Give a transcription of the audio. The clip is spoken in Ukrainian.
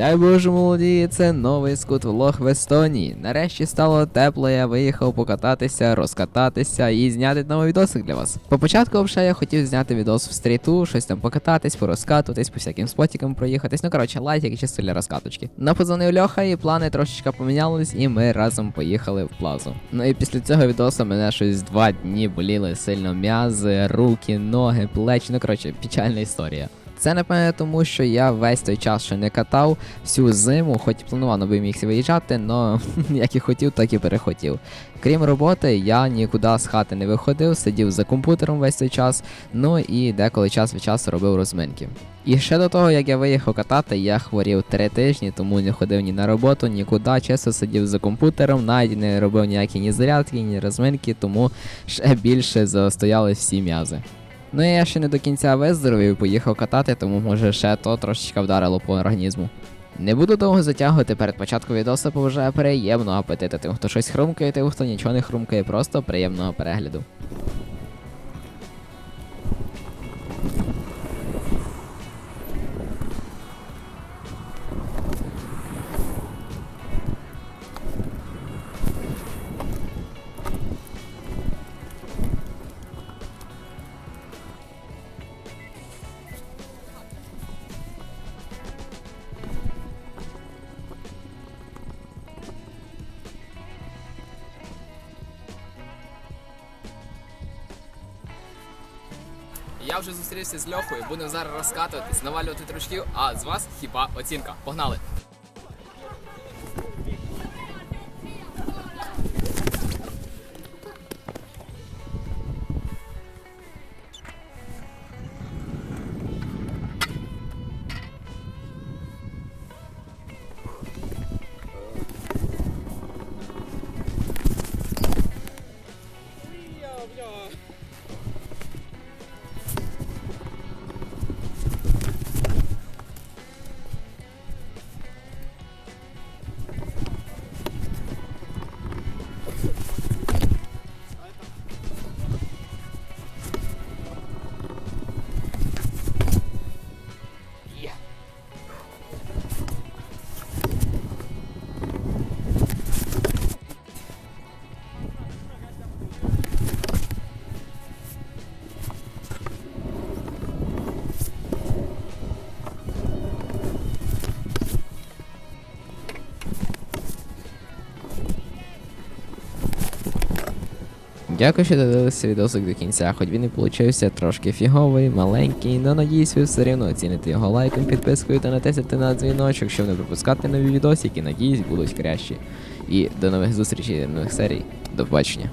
Дай Боже молоді, це новий скут-влог в Естонії. Нарешті стало тепло, я виїхав покататися, розкататися і зняти новий відосик для вас. По початку взагалі я хотів зняти відос в стріту, щось там покататись, порозкатуватись, по всяким спотікам проїхатись. Ну коротше, лайтик чисто для розкаточки. Напозвонив Льоха, і плани трошечки помінялись, і ми разом поїхали в плазу. Ну і після цього відосу мене щось два дні боліли сильно м'язи, руки, ноги, плечі. Ну коротше, печальна історія. Це напевне тому, що я весь той час ще не катав всю зиму, хоч планував на місці виїжджати, але як і хотів, так і перехотів. Крім роботи, я нікуди з хати не виходив, сидів за комп'ютером весь цей час, ну і деколи час від часу робив розминки. І ще до того, як я виїхав катати, я хворів три тижні, тому не ходив ні на роботу, нікуди, чесно сидів за комп'ютером, навіть не робив ніякі ні зарядки, ні розминки, тому ще більше застояли всі м'язи. Ну я ще не до кінця виздоровів поїхав катати, тому може ще то трошечки вдарило по організму. Не буду довго затягувати перед початком відосу, побажаю приємного апетиту тим, хто щось хрумкає, тим, хто нічого не хрумкає, просто приємного перегляду. Я вже зустрівся з Льохою, будемо зараз розкатуватись, навалювати тручків, а з вас хіба оцінка. Погнали! Дякую, що додивилися відосик до кінця, хоч він і получився трошки фіговий, маленький, але надіюсь, ви все рівно оціните його лайком, підпискою та натиснете на дзвіночок, щоб не пропускати нові відосики, надіюсь, будуть кращі. І до нових зустрічей, нових серій. До побачення.